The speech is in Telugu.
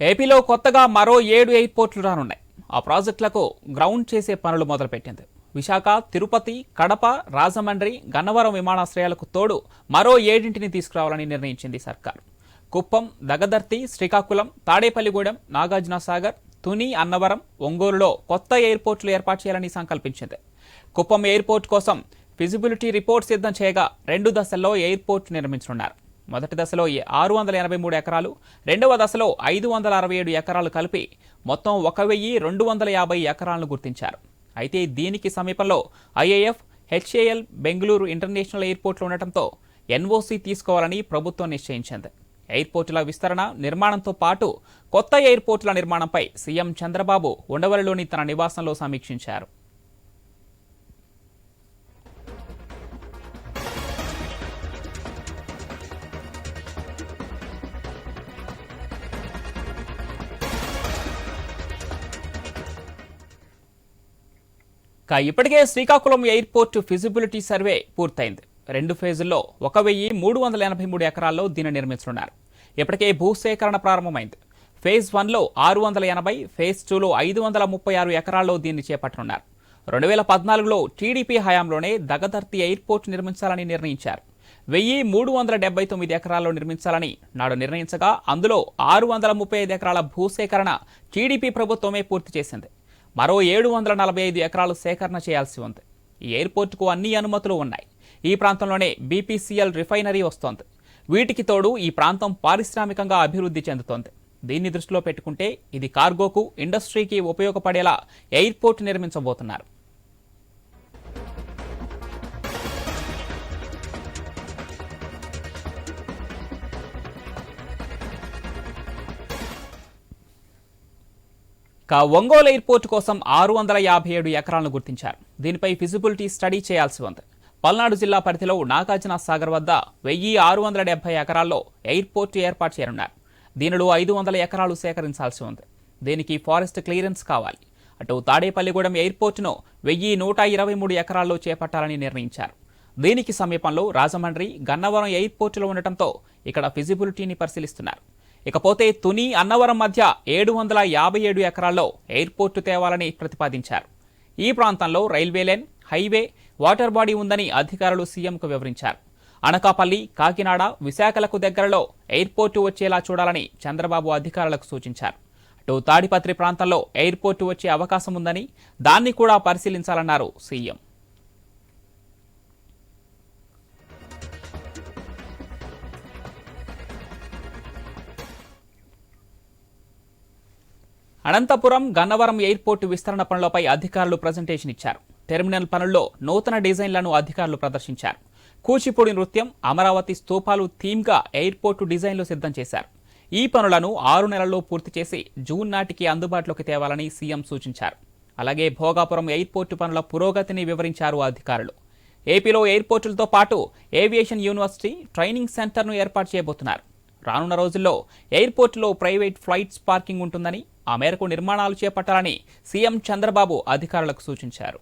ఏపీలో కొత్తగా మరో ఏడు ఎయిర్పోర్ట్లు రానున్నాయి. ఆ ప్రాజెక్టులకు గ్రౌండ్ చేసే పనులు మొదలుపెట్టింది. విశాఖ తిరుపతి కడప రాజమండ్రి గన్నవరం విమానాశ్రయాలకు తోడు మరో ఏడింటిని తీసుకురావాలని నిర్ణయించింది సర్కార్. కుప్పం దగదర్తి శ్రీకాకుళం తాడేపల్లిగూడెం నాగార్జునసాగర్ తుని అన్నవరం ఒంగోలులో కొత్త ఎయిర్పోర్టులు ఏర్పాటు చేయాలని సంకల్పించింది. కుప్పం ఎయిర్పోర్ట్ కోసం ఫిజిబిలిటీ రిపోర్ట్ సిద్ధం చేయగా రెండు దశల్లో ఎయిర్పోర్ట్ నిర్మించనున్నారు. మొదటి దశలో ఆరు వందల ఎనభై మూడు ఎకరాలు రెండవ దశలో ఐదు వందల అరవై ఏడు ఎకరాలు కలిపి మొత్తం ఒక వెయ్యి రెండు వందల యాభై ఎకరాలను గుర్తించారు. అయితే దీనికి సమీపంలో ఐఏఎఫ్ హెచ్ఏఎల్ బెంగళూరు ఇంటర్నేషనల్ ఎయిర్పోర్ట్లు ఉండటంతో ఎన్ఓసీ తీసుకోవాలని ప్రభుత్వం నిశ్చయించింది. ఎయిర్పోర్టుల విస్తరణ నిర్మాణంతో పాటు కొత్త ఎయిర్పోర్టుల నిర్మాణంపై సీఎం చంద్రబాబు ఉండవల్లిలోని తన నివాసంలో సమీక్షించారు. ఇప్పటికే శ్రీకాకుళం ఎయిర్పోర్ట్ ఫిజిబిలిటీ సర్వే పూర్తయింది. రెండు ఫేజుల్లో ఒక వెయ్యి మూడు వందల ఎనభై మూడు ఎకరాల్లో దీన్ని నిర్మించనున్నారు. ఇప్పటికే భూసేకరణ ప్రారంభమైంది. ఫేజ్ వన్లో ఆరు వందల ఎనభై ఫేజ్ టూలో ఐదు వందల ముప్పై ఆరు ఎకరాల్లో దీన్ని చేపట్టనున్నారు. రెండు వేల పద్నాలుగులో టీడీపీ హయాంలోనే దగదర్తి ఎయిర్పోర్ట్ నిర్మించాలని నిర్ణయించారు. వెయ్యి మూడు వందల డెబ్బై తొమ్మిది ఎకరాల్లో నిర్మించాలని నాడు నిర్ణయించగా అందులో ఆరు వందల ముప్పై ఐదు ఎకరాల భూసేకరణ టీడీపీ ప్రభుత్వమే పూర్తి చేసింది. మరో ఏడు వందల నలభై ఐదు ఎకరాలు సేకరణ చేయాల్సి ఉంది. ఈ ఎయిర్పోర్టుకు అన్ని అనుమతులు ఉన్నాయి. ఈ ప్రాంతంలోనే బీపీసీఎల్ రిఫైనరీ వస్తోంది. వీటికి తోడు ఈ ప్రాంతం పారిశ్రామికంగా అభివృద్ధి చెందుతోంది. దీన్ని దృష్టిలో పెట్టుకుంటే ఇది కార్గోకు ఇండస్ట్రీకి ఉపయోగపడేలా ఎయిర్పోర్ట్ నిర్మించబోతున్నారు. కా ఒంగోలు ఎయిర్పోర్ట్ కోసం ఆరు వందల యాభై ఏడు ఎకరాలను గుర్తించారు. దీనిపై ఫిజిబిలిటీ స్టడీ చేయాల్సి ఉంది. పల్నాడు జిల్లా పరిధిలో నాగార్జున సాగర్ వద్ద వెయ్యి ఆరు వందల డెబ్బై ఎకరాల్లో ఎయిర్పోర్ట్ ఏర్పాటు చేయనున్నారు. దీనిలో ఐదు వందల ఎకరాలు సేకరించాల్సి ఉంది. దీనికి ఫారెస్ట్ క్లియరెన్స్ కావాలి. అటు తాడేపల్లిగూడెం ఎయిర్పోర్టును వెయ్యి నూట ఇరవై మూడు ఎకరాల్లో చేపట్టాలని నిర్ణయించారు. దీనికి సమీపంలో రాజమండ్రి గన్నవరం ఎయిర్పోర్టులో ఉండటంతో ఇక్కడ ఫిజిబిలిటీని పరిశీలిస్తున్నారు. ఇకపోతే తుని అన్నవరం మధ్య ఏడు వందల యాభై ఏడు ఎకరాల్లో ఎయిర్పోర్టు తేవాలని ప్రతిపాదించారు. ఈ ప్రాంతంలో railway line highway water body ఉందని అధికారులు సీఎంకు వివరించారు. అనకాపల్లి కాకినాడ విశాఖలకు దగ్గరలో ఎయిర్పోర్టు వచ్చేలా చూడాలని చంద్రబాబు అధికారులకు సూచించారు. అటు తాడిపత్రి ప్రాంతంలో ఎయిర్పోర్టు వచ్చే అవకాశం ఉందని దాన్ని కూడా పరిశీలించాలన్నారు సీఎం. అనంతపురం గన్నవరం ఎయిర్పోర్టు విస్తరణ పనులపై అధికారులు ప్రజెంటేషన్ ఇచ్చారు. టెర్మినల్ పనుల్లో నూతన డిజైన్లను అధికారులు ప్రదర్శించారు. కూచిపూడి నృత్యం అమరావతి స్తూపాలు థీమ్గా ఎయిర్పోర్టు డిజైన్లు సిద్ధం చేశారు. ఈ పనులను ఆరు నెలల్లో పూర్తి చేసి జూన్ నాటికి అందుబాటులోకి తేవాలని సీఎం సూచించారు. అలాగే భోగాపురం ఎయిర్పోర్టు పనుల పురోగతిని వివరించారు అధికారులు. ఏపీలో ఎయిర్పోర్టులతో పాటు ఏవియేషన్ యూనివర్సిటీ ట్రైనింగ్ సెంటర్ను ఏర్పాటు చేయబోతున్నారు. రానున్న రోజుల్లో ఎయిర్పోర్టులో ప్రైవేట్ ఫ్లైట్స్ పార్కింగ్ ఉంటుందని ఆ మేరకు నిర్మాణాలు చేపట్టాలని సీఎం చంద్రబాబు అధికారులకు సూచించారు.